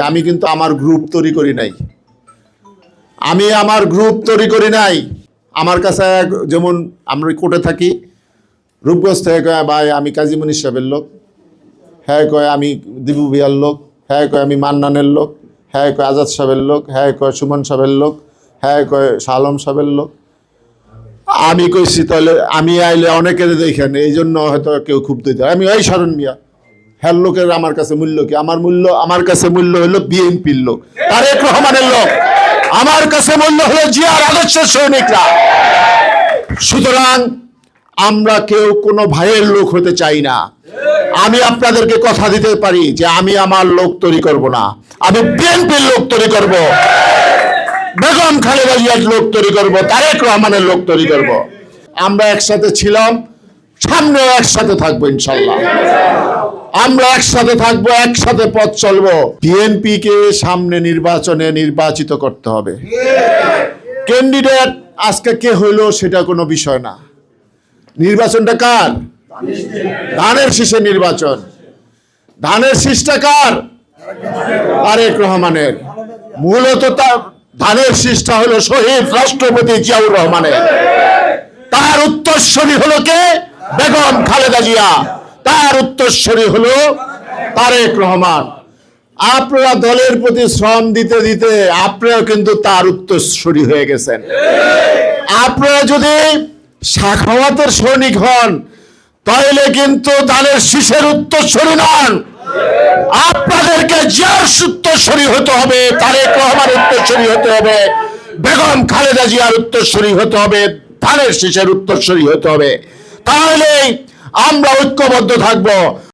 আমি কিন্তু আমার গ্রুপ তৈরি করি নাই। আমি আমার গ্রুপ তৈরি করি নাই। আমার কাছে যেমন আমরা কোর্টে থাকি, রূপগঞ্জ থেকে কয়, ভাই, আমি কাজী মনীষ সাহেবের লোক। হ্যাঁ কয়, আমি দিবু ভিয়ার লোক। হ্যাঁ কয়, আমি মান্নানের লোক। হ্যাঁ কয়, আজাদ সাহেবের লোক। হ্যাঁ কয়, সুমন সাহেবের লোক। হ্যাঁ কয়, শালম সাহেবের লোক। আমি কইছি, তাহলে আমি আইলে অনেকের দেখেন এই জন্য হয়তো কেউ খুব দিতে আমি ওই শরণ মিয়া। হ্যার লোকের আমার কাছে মূল্য কি? আমার মূল্য, আমার কাছে মূল্য হলো বিএনপির লোক। তারেক রহমানের লোক। আমার কাছে মূল্য হলো জিয়ার আদর্শ সৈনিকরা। সুতরাং আমরা কেউ কোনো ভাইয়ের লোক হতে চাই না। আমি আপনাদেরকে কথা দিতে পারি যে আমি আমার লোক তৈরি করব না। আমি বিএনপির লোক তৈরি করব। বেগম খালেদা জিয়ার লোক তৈরি করব, তারেক রহমানের লোক তৈরি করব। আমরা একসাথে ছিলাম, সামনেও একসাথে থাকব ইনশাল্লাহ। আমরা একসাথে থাকব, একসাথে পথ চলবো। বিএনপি কে সামনে নির্বাচনে নির্বাচিত করতে হবে। ক্যান্ডিডেট আজকে কে হইল সেটা কোনো বিষয় না। নির্বাচনটা কার? ধানের শীষে নির্বাচন। ধানের শীষটা কার? তারেক রহমানের। মূলত তার ধানের শীষটা হলো শহীদ রাষ্ট্রপতি জিয়াউর রহমানের। তার উত্তরস্বরী হলো কে? বেগম খালেদা জিয়া। তার উত্তরস্বরী হলো তারেক রহমান। আপনারা দলের প্রতি শ্রম দিতে দিতে আপনারাও কিন্তু তার উত্তরস্বরী হয়ে গেছেন। আপনারা যদি শাখাওয়াতের সৈনিক হন তাহলে কিন্তু দানের শীষের উত্তরস্বরী নন। আপনাদেরকে জিয়ার উত্তরস্বরী হতে হবে, তারেক রহমান উত্তরস্বরী হতে হবে, বেগম খালেদা জিয়ার উত্তরস্বরী হতে হবে, ধানের শীষের উত্তরস্বরী হতে হবে। তাহলে আমরা ঐক্যবদ্ধ থাকব।